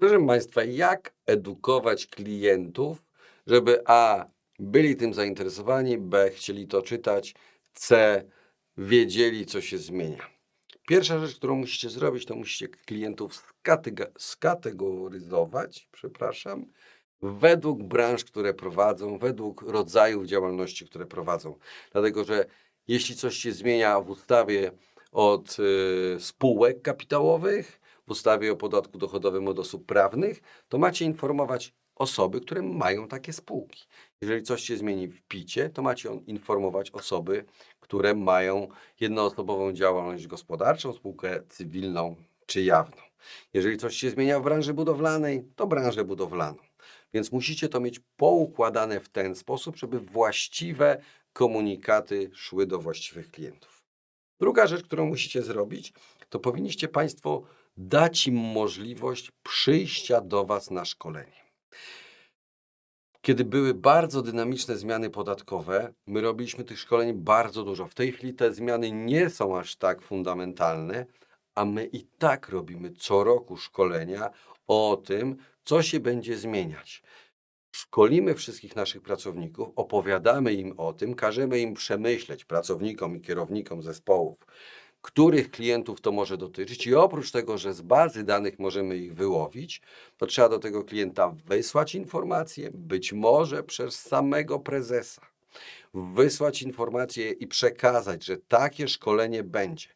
Proszę Państwa, jak edukować klientów, żeby A. byli tym zainteresowani, B. chcieli to czytać, C. wiedzieli, co się zmienia. Pierwsza rzecz, którą musicie zrobić, to musicie klientów skategoryzować, przepraszam, według branż, które prowadzą, według rodzajów działalności, które prowadzą. Dlatego, że jeśli coś się zmienia w ustawie od y, spółek kapitałowych, w ustawie o podatku dochodowym od osób prawnych, to macie informować osoby, które mają takie spółki. Jeżeli coś się zmieni w PIT-cie, to macie informować osoby, które mają jednoosobową działalność gospodarczą, spółkę cywilną czy jawną. Jeżeli coś się zmienia w branży budowlanej, to branżę budowlaną. Więc musicie to mieć poukładane w ten sposób, żeby właściwe komunikaty szły do właściwych klientów. Druga rzecz, którą musicie zrobić, to powinniście Państwo dać im możliwość przyjścia do Was na szkolenie. Kiedy były bardzo dynamiczne zmiany podatkowe, my robiliśmy tych szkoleń bardzo dużo. W tej chwili te zmiany nie są aż tak fundamentalne, a my i tak robimy co roku szkolenia o tym, co się będzie zmieniać. Szkolimy wszystkich naszych pracowników, opowiadamy im o tym, każemy im przemyśleć, pracownikom i kierownikom zespołów, których klientów to może dotyczyć. I oprócz tego, że z bazy danych możemy ich wyłowić, to trzeba do tego klienta wysłać informacje, być może przez samego prezesa. Wysłać informacje i przekazać, że takie szkolenie będzie.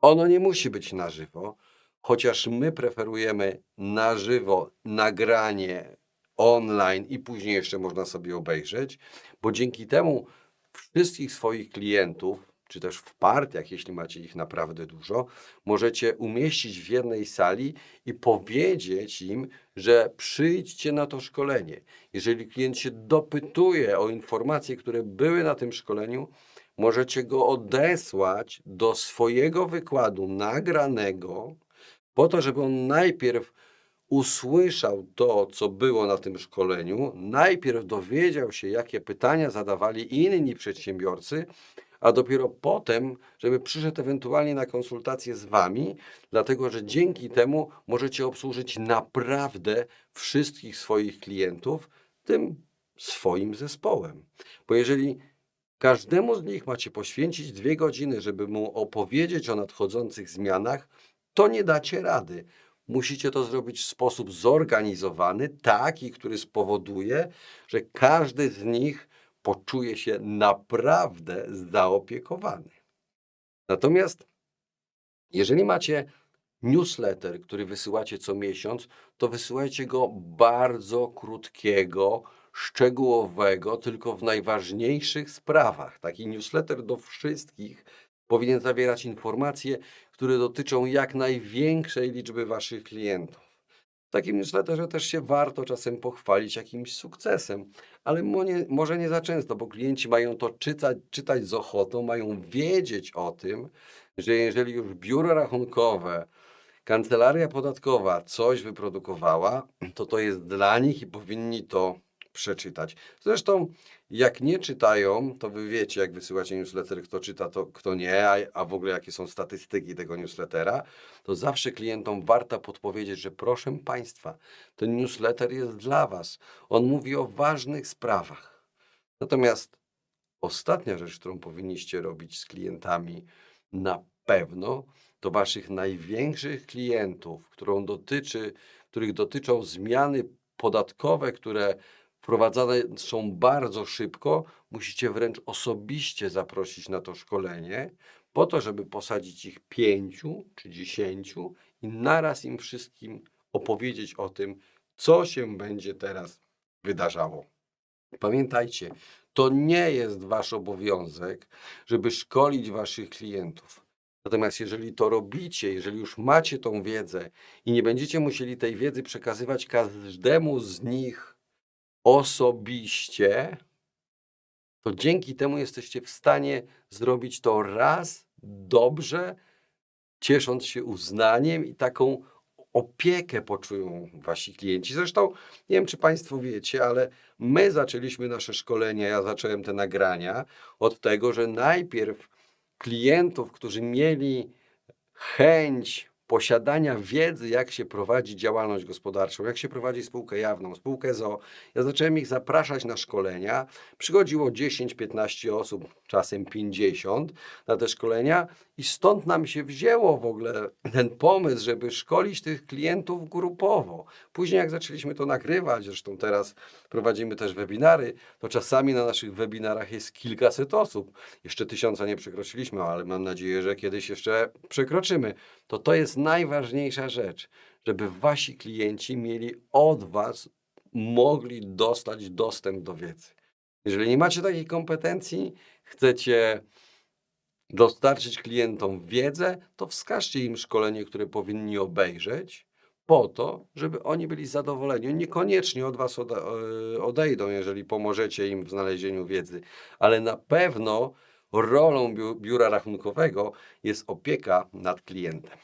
Ono nie musi być na żywo, chociaż my preferujemy na żywo nagranie online i później jeszcze można sobie obejrzeć, bo dzięki temu wszystkich swoich klientów, czy też w partiach, jeśli macie ich naprawdę dużo, możecie umieścić w jednej sali i powiedzieć im, że przyjdźcie na to szkolenie. Jeżeli klient się dopytuje o informacje, które były na tym szkoleniu, możecie go odesłać do swojego wykładu nagranego, po to, żeby on najpierw usłyszał to, co było na tym szkoleniu, najpierw dowiedział się, jakie pytania zadawali inni przedsiębiorcy, a dopiero potem, żeby przyszedł ewentualnie na konsultację z Wami, dlatego że dzięki temu możecie obsłużyć naprawdę wszystkich swoich klientów tym swoim zespołem. Bo jeżeli każdemu z nich macie poświęcić dwie godziny, żeby mu opowiedzieć o nadchodzących zmianach, to nie dacie rady. Musicie to zrobić w sposób zorganizowany, taki, który spowoduje, że każdy z nich poczuje się naprawdę zaopiekowany. Natomiast jeżeli macie newsletter, który wysyłacie co miesiąc, to wysyłajcie go bardzo krótkiego, szczegółowego, tylko w najważniejszych sprawach. Taki newsletter do wszystkich powinien zawierać informacje, które dotyczą jak największej liczby Waszych klientów. Takim newsletterze też się warto czasem pochwalić jakimś sukcesem, ale może nie za często, bo klienci mają to czytać, czytać z ochotą, mają wiedzieć o tym, że jeżeli już biuro rachunkowe, kancelaria podatkowa coś wyprodukowała, to to jest dla nich i powinni to przeczytać. Zresztą, jak nie czytają, to wy wiecie, jak wysyłacie newsletter, kto czyta, to kto nie, a, a w ogóle jakie są statystyki tego newslettera, to zawsze klientom warto podpowiedzieć, że proszę Państwa, ten newsletter jest dla Was. On mówi o ważnych sprawach. Natomiast ostatnia rzecz, którą powinniście robić z klientami na pewno, to Waszych największych klientów, którą dotyczy, których dotyczą zmiany podatkowe, które wprowadzane są bardzo szybko, musicie wręcz osobiście zaprosić na to szkolenie, po to, żeby posadzić ich pięciu czy dziesięciu i naraz im wszystkim opowiedzieć o tym, co się będzie teraz wydarzało. Pamiętajcie, to nie jest wasz obowiązek, żeby szkolić waszych klientów. Natomiast jeżeli to robicie, jeżeli już macie tą wiedzę i nie będziecie musieli tej wiedzy przekazywać każdemu z nich osobiście, to dzięki temu jesteście w stanie zrobić to raz dobrze, ciesząc się uznaniem i taką opiekę poczują wasi klienci. Zresztą nie wiem, czy Państwo wiecie, ale my zaczęliśmy nasze szkolenia, ja zacząłem te nagrania od tego, że najpierw klientów, którzy mieli chęć posiadania wiedzy, jak się prowadzi działalność gospodarczą, jak się prowadzi spółkę jawną, spółkę ZO. Ja zacząłem ich zapraszać na szkolenia. Przychodziło 10-15 osób, czasem 50 na te szkolenia i stąd nam się wzięło w ogóle ten pomysł, żeby szkolić tych klientów grupowo. Później jak zaczęliśmy to nagrywać, zresztą teraz prowadzimy też webinary, to czasami na naszych webinarach jest kilkaset osób. Jeszcze tysiąca nie przekroczyliśmy, ale mam nadzieję, że kiedyś jeszcze przekroczymy. To to jest najważniejsza rzecz, żeby wasi klienci mieli od was mogli dostać dostęp do wiedzy. Jeżeli nie macie takich kompetencji, chcecie dostarczyć klientom wiedzę, to wskażcie im szkolenie, które powinni obejrzeć, po to, żeby oni byli zadowoleni. Oni niekoniecznie od Was e, odejdą, jeżeli pomożecie im w znalezieniu wiedzy, ale na pewno rolą biu- biura rachunkowego jest opieka nad klientem.